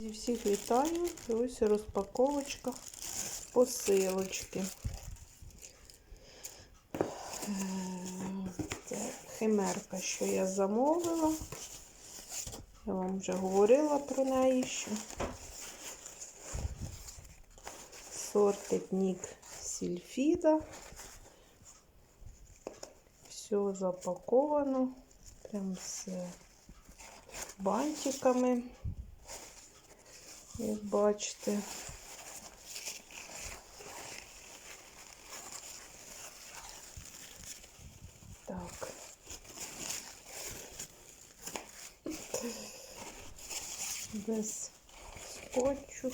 Зі всіх вітаю. Ось розпаковочка посилочки. Це химерка, що я замовила. Я вам вже говорила про неї, що сортик Нік Сільфіда. Все запаковано. Прям з бантиками. Як бачите. Так. Без скотчу.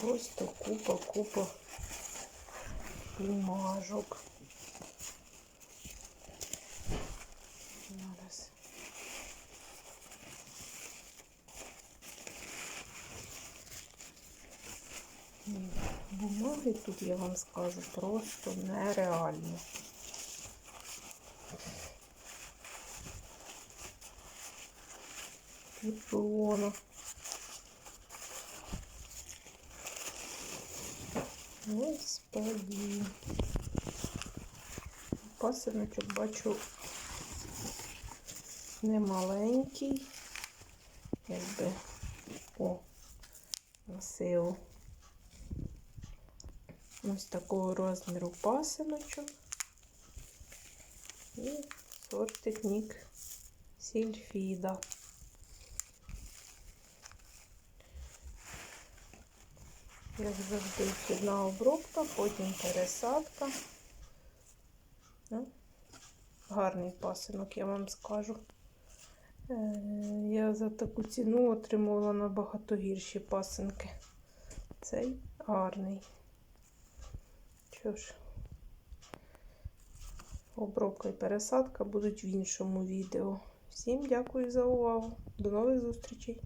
Просто купа-купа бумажок. Зараз. Бумаги тут, я вам скажу, просто нереально. Тут Господи. Пасиночок бачу не маленький, якби о, носив ось такого розміру пасиночок і сортик Нік Сільфіда. Як завжди, вхідна обробка, потім пересадка. Ну, гарний пасинок, я вам скажу. Е, Я за таку ціну отримувала набагато гірші пасинки. Цей гарний. Що ж, обробка і пересадка будуть в іншому відео. Всім дякую за увагу. До нових зустрічей!